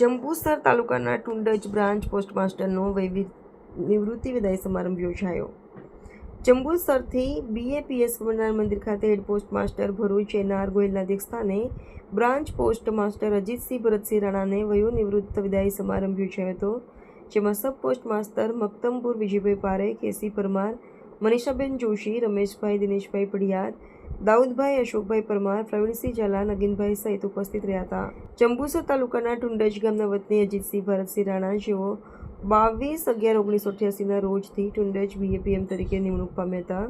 જંબુસર તાલુકાના ટુંડજ બ્રાન્ચ પોસ્ટમાસ્ટરનો નિવૃત્તિ વિદાય સમારંભ યોજાયો. જંબુસરથી બીએપીએસ સ્વામિનારાયણ મંદિર ખાતે હેડ પોસ્ટમાસ્ટર ભરૂચ એનઆર ગોયલના અધ્યક્ષસ્થાને બ્રાન્ચ પોસ્ટમાસ્ટર અજીતસિંહ ભરતસિંહ રાણાને વયોનિવૃત્ત વિદાય સમારંભ યોજાયો હતો, જેમાં sub postmaster Maktampur Vijaybhai Parekh, AC Parmar, Manishaben Joshi, Rameshbhai, Dineshbhai Padiyar Daudbhai, Ashokbhai Parmar, Pravinsinh Jhala, Naginbhai સહિત ઉપસ્થિત રહ્યા હતા. જંબુસર તાલુકાના ટુંડજ ગામના વતની અજીતસિંહ, ભરતસિંહ રાણા જેઓ બાવીસ અગિયાર ઓગણીસો અઠ્યાસીના રોજથી ટુંડજ બીએપીએમ તરીકે નિમણૂક પામ્યા હતા.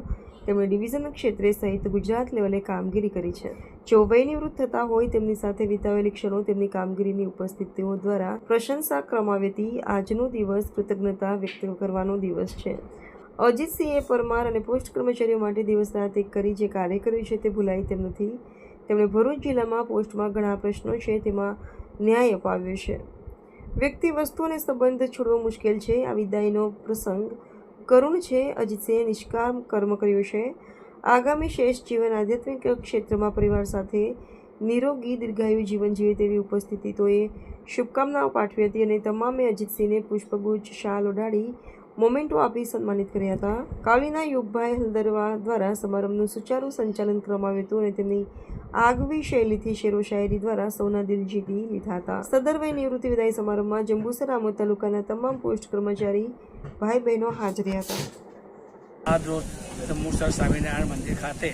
તેમણે ડિવિઝન ક્ષેત્રે સહિત ગુજરાત લેવલે કામગીરી કરી છે. જેઓ વયનિવૃત્ત થતા હોય તેમની સાથે વિતાવેલી ક્ષણો તેમની કામગીરીની ઉપસ્થિતિઓ દ્વારા પ્રશંસા ક્રમાવેતી આજનો દિવસ કૃતજ્ઞતા વ્યક્ત કરવાનો દિવસ છે. અજીતસિંહે પરમાર અને પોસ્ટ કર્મચારીઓ માટે દિવસ રાત એક કરી જે કાર્ય કર્યું છે તે ભૂલાય તેમ નથી. તેમણે ભરૂચ જિલ્લામાં પોસ્ટમાં ઘણા પ્રશ્નો છે તેમાં ન્યાય અપાવ્યો છે. વ્યક્તિ, વસ્તુ અને સંબંધ છોડવો મુશ્કેલ છે. આ વિદાયનો પ્રસંગ કરુણ છે. અજીતસિંહે નિષ્કામ કર્મ કર્યું છે. આગામી શેષ જીવન આધ્યાત્મિક ક્ષેત્રમાં પરિવાર સાથે નિરોગી, દીર્ઘાયુ જીવન જીવે તેવી ઉપસ્થિતિઓએ શુભકામનાઓ પાઠવી હતી અને તમામે અજીતસિંહને પુષ્પગુચ્છ, શાલ ઓઢાડી મોમેન્ટો આપી સન્માનિત કર્યા હતા. કાલીના યુગભાઈ હલદરવા દ્વારા સમારંભનું સુચારુ સંચાલન કરવામાં આવ્યું હતું અને તેમની આગવી શૈલીથી શેરો શાયરી દ્વારા સૌના દિલ જીતી લીધા હતા. સદરભાઈ નિવૃત્તિ વિદાય સમારંભમાં જંબુસર આમોદ તાલુકાના તમામ પોસ્ટ કર્મચારી ભાઈ બહેનો હાજર હતા. આજ રોજ જંબુસર સ્વામિનારાયણ મંદિર ખાતે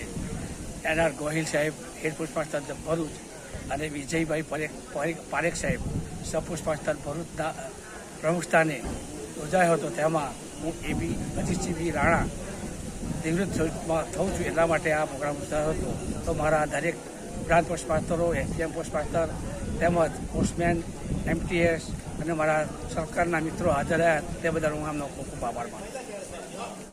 એનઆર ગોહિલ સાહેબ હેડ પુષ્પાસ્તર ભરૂચ અને વિજયભાઈ પરેખ સાહેબ સપુષ્પાસ્તર ભરૂચના પ્રમુખ સ્થાને યોજાયો હતો, તેમાં હું એબી અજીતસિંહજી રાણા નિવૃત્ત થઉં છું એટલા માટે આ પ્રોગ્રામ યોજાયો હતો. તો મારા દરેક બ્રાન્ચ પોસ્ટમાસ્ટરો એસટીએમ પોસ્ટમાસ્ટર તેમજ પોસ્ટમેન, એમટીએસ અને મારા સરકારના મિત્રો હાજર રહ્યા, તે બદલ હું આમનો ખૂબ ખૂબ આભાર માનું